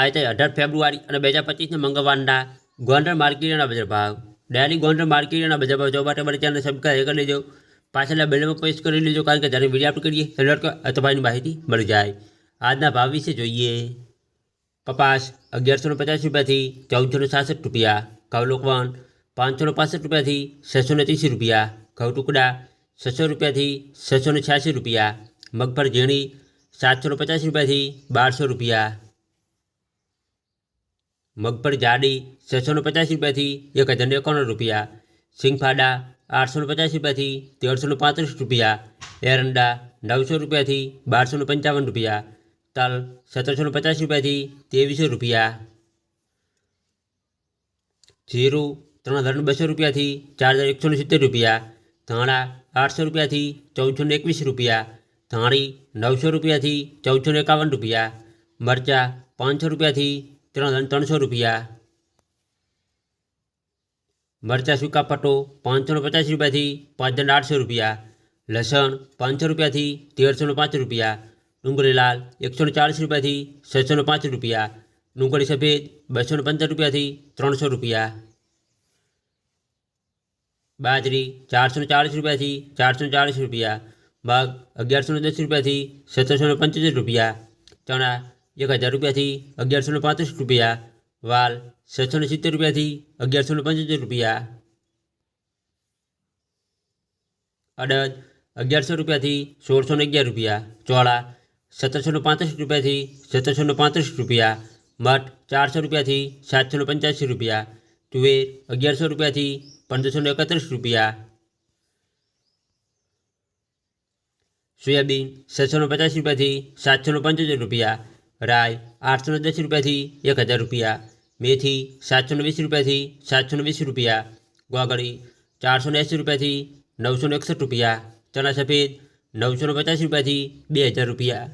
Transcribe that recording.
આજે 18 ફેબ્રુઆરી અને 2025 ને મંગવાંડા ગોંડર માર્કેટના બજાર ભાવ દૈલી ગોંડર માર્કેટના બજાર ભાવ જોવા માટે બ チャンネル ને સબસ્ક્રાઇબ કરી લેજો પાછલા બેલે પર પોઈસ કરી લેજો કારણ કે જ્યારે વિડીયો અપલોડ કરીએ હેલ્ટર તો અભાઈ ન બાહીતી મળ જાય આજના ભાવ વિશે જોઈએ પપાસ 1150 રૂપિયા થી 1467 રૂપિયા કવલોક ワン565 રૂપિયા થી 630 રૂપિયા કવ ટુકડા 600 રૂપિયા થી 686 રૂપિયા મગપર જીણી 750 રૂપિયા થી 1200 રૂપિયા મગફળી જાડી છસોને પચાસ રૂપિયાથી એક હજારને એકાણું રૂપિયા સિંગફાડા ને પચાસ રૂપિયાથી તેરસોને પાંત્રીસ રૂપિયા એરંડા નવસો રૂપિયાથી બારસોને પંચાવન રૂપિયા તલ સત્તરસોને પચાસ રૂપિયાથી ત્રેવીસો રૂપિયા જીરું ત્રણ હજારને બસો રૂપિયાથી ચાર હજાર એકસો સિત્તેર રૂપિયા ધાણા આઠસો રૂપિયાથી ચૌદસો ને એકવીસ રૂપિયા ધાણી નવસો રૂપિયાથી ચૌદસો એકાવન રૂપિયા મરચાં પાંચસો રૂપિયાથી तरण तरह सौ रुपया मरचा सूका पट्टो पांच सौ पचास रुपया थी पाँच दंड आठ सौ रुपया लसन पाँच सौ रुपया थी तेरह सौ पाँच रुपया डूंगरी लाल एक सौ चालीस रुपया थी छह सौ पाँच रुपया डूंगरी सफेद बसौ पंचर रुपया थी तरह सौ रुपया बाजरी चार सौ चालीस रुपया थी चार सौ चालीस रुपया बाघ अगियारो दस रुपया थी सत्रह सौ पंचोत्तर रुपया चना एक हज़ार रुपया थी सौ पात रुपया वाल छः सौ सित्तेर रुपया थी अगियारो पंचोतेर रुपया अडज अगियारो रुपया थी सोल सौ अगियार रुपया चौड़ा सत्तर सौ पैंसठ रुपया थी सत्तर सौ पैंतीस रुपया मठ चार सौ रुपया थी सात सौ पंचासी रुपया तुवेर अगर सौ रुपया थी पंद्रह सौ एकत्र रुपया सोयाबीन छः सौ पचास रुपया थी सात सौ पंचोतेर रुपया રાય આઠસો ને દસ રૂપિયાથી એક હજાર રૂપિયા મેથી સાતસો વીસ રૂપિયાથી સાતસો ને વીસ રૂપિયા ગોગળી ચારસો ને એંસી રૂપિયાથી નવસો ને એકસઠ રૂપિયા ચણા સફેદ નવસો ને પચાસ રૂપિયાથી બે હજાર રૂપિયા